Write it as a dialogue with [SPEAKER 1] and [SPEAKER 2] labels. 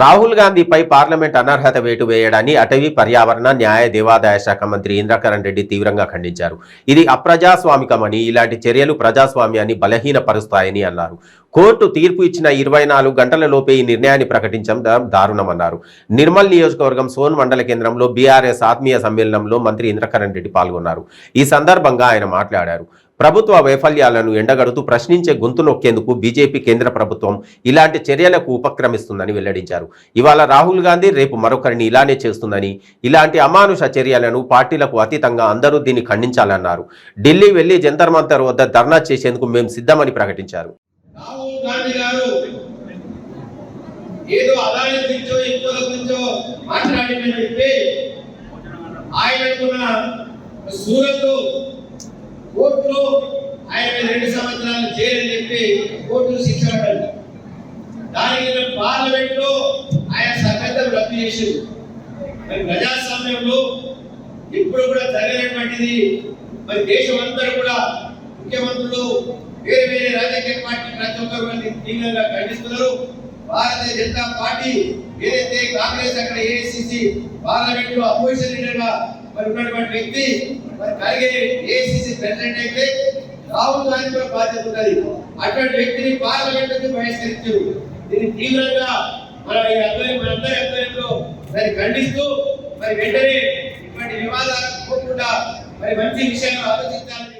[SPEAKER 1] Rahul గాంధీపై parliament అనర్హత వేటు వేయడాన్ని అటవీ పర్యావరణ న్యాయ దేవాదాయ శాఖ మంత్రి ఇంద్రకరణ్ రెడ్డి తీవ్రంగా ఖండించారు. ఇది అప్రజాస్వామికమని ఇలాంటి చర్యలు ప్రజాస్వామ్యాన్ని బలహీనపరుస్తాయని అన్నారు. కోర్టు తీర్పు ఇచ్చిన ఇరవై నాలుగు గంటల లోపే ఈ నిర్ణయాన్ని ప్రకటించడం దారుణమన్నారు. నిర్మల్ నియోజకవర్గం సోన్ మండల కేంద్రంలో బీఆర్ఎస్ ఆత్మీయ సమ్మేళనంలో మంత్రి ఇంద్రకరణ్ రెడ్డి పాల్గొన్నారు. ఈ సందర్భంగా ఆయన మాట్లాడారు. ప్రభుత్వ వైఫల్యాలను ఎండగడుతూ ప్రశ్నించే గొంతు నొక్కేందుకు బీజేపీ కేంద్ర ప్రభుత్వం ఇలాంటి చర్యలకు ఉపక్రమిస్తుందని వెల్లడించారు. ఇవాళ రాహుల్ గాంధీ రేపు మరొకరిని ఇలానే చేస్తుందని ఇలాంటి అమానుష చర్యలను పార్టీలకు అతీతంగా అందరూ దీన్ని ఖండించాలన్నారు. ఢిల్లీ వెళ్ళి జంతర్ మంతర్ వద్ద ధర్నా చేసేందుకు మేము సిద్ధమని ప్రకటించారు.
[SPEAKER 2] ఏదో అదాని గురించో ఇంకోల గురించో సూరత్ చెప్పి కోర్టు శిక్ష పడ్డారు దానికి పార్లమెంట్లో ఆయన సభ్యత్వం రద్దు చేసింది మరి ప్రజాస్వామ్యంలో ఇప్పుడు కూడా జరిగినటువంటిది మరి దేశం అంతా కూడా ముఖ్యమంత్రులు వేరే వేరే రాజకీయ పార్టీ ప్రతి ఒక్కరు తీవ్రంగా ఖండిస్తున్నారు. భారతీయ జనతా పార్టీ ఏదైతే కాంగ్రెస్ అక్కడ ఏఐసిసి పార్లమెంట్లో అపోజిషన్ లీడర్గా మరి ఉన్నటువంటి వ్యక్తి మరి కలిగే ఏఐసిసి ప్రెసిడెంట్ అయితే రాహుల్ గాంధీ కూడా బాధ్యత ఉన్నది. అటువంటి వ్యక్తిని పార్లమెంట్ నుంచి బహిష్కరించారు దీన్ని తీవ్రంగా మన ఈ అధ్వర్యం మనందరి అధ్వర్యంలో మరి ఖండిస్తూ మరి వెంటనే ఇటువంటి వివాదాలు పోకుండా మరి మంచి విషయాలు ఆలోచించాలని